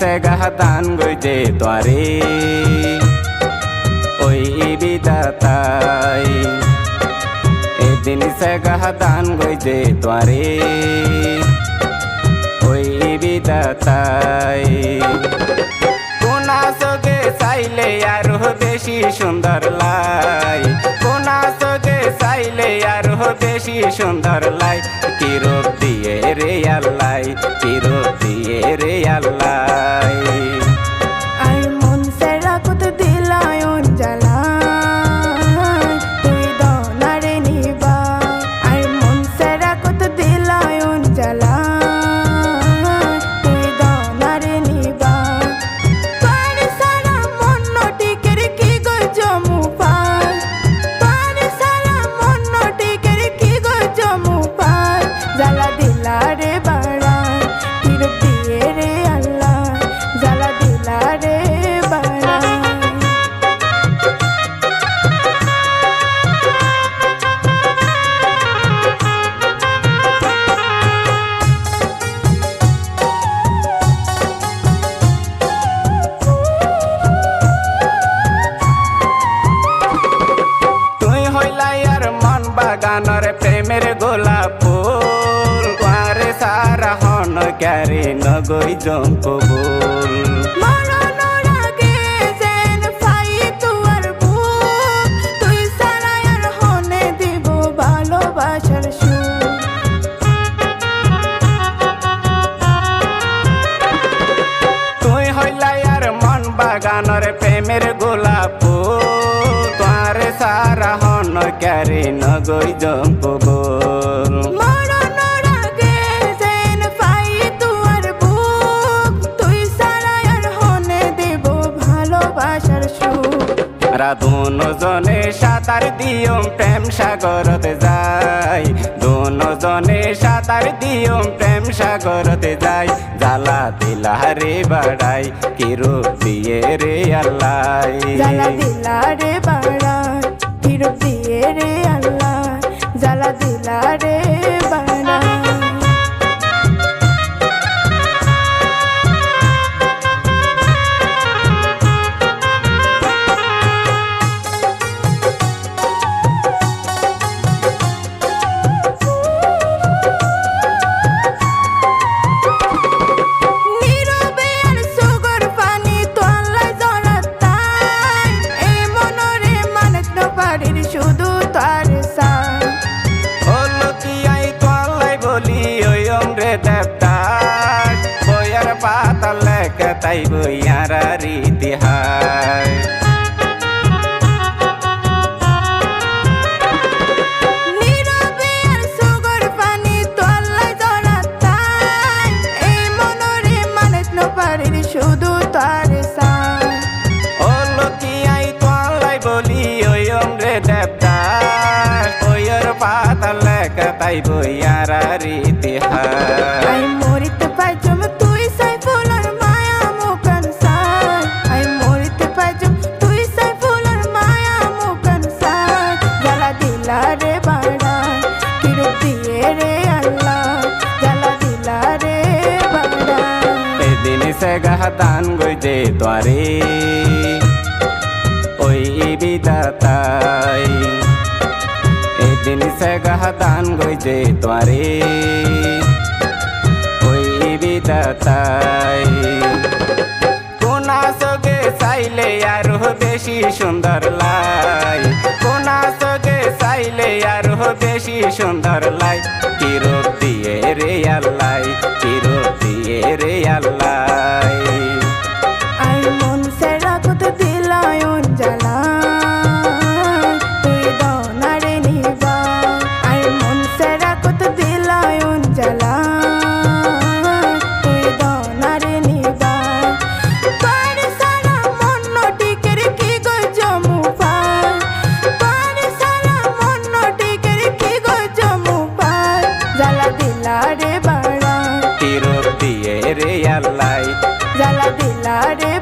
সে গাহাতান গইজে তোয়ারে ওই বিদাতাই এদিন সে গাহাতান গইজে তোয়ারে ওই বিদাতাই কোনা আরও বেশি সুন্দর লাই। কোনা সগে চাইলে আরও বেশি সুন্দর লাই। কিরোপ দিয়ে রে আল্লাই কিরূপ দিয়ে রে আল্লাই বাগানর প্রেমের গোলাপ ফুল কুয়ারে সারা হন ক্যারে নগই জঙ্কবুল মরণর আগে যেন পাই ভালোবাসার সুর। রা দোনো জনে সাঁতার দিয়ম প্রেম সাগরতে যাই দোনো জনে সাঁতার দিয়ম প্রেম সাগরতে যাই জ্বালা দিলা রে বাড়াই কিরু দিয়ে রে আল্লাহ? জ্বালা দিলা রে বাড়া, ফিরত দিয়ে রে আল্লাহ, জ্বালা দিলা that গাহাতান গইজে তোয়ারে ওই বিদাতাই। এদিন সে গাহাতান গইজে তোয়ারে বিদাতাই কোনা সগে চাইলে আরও বেশি সুন্দর লাই। কোনা সগে চাইলে আরও বেশি সুন্দর লাই। দিলা রে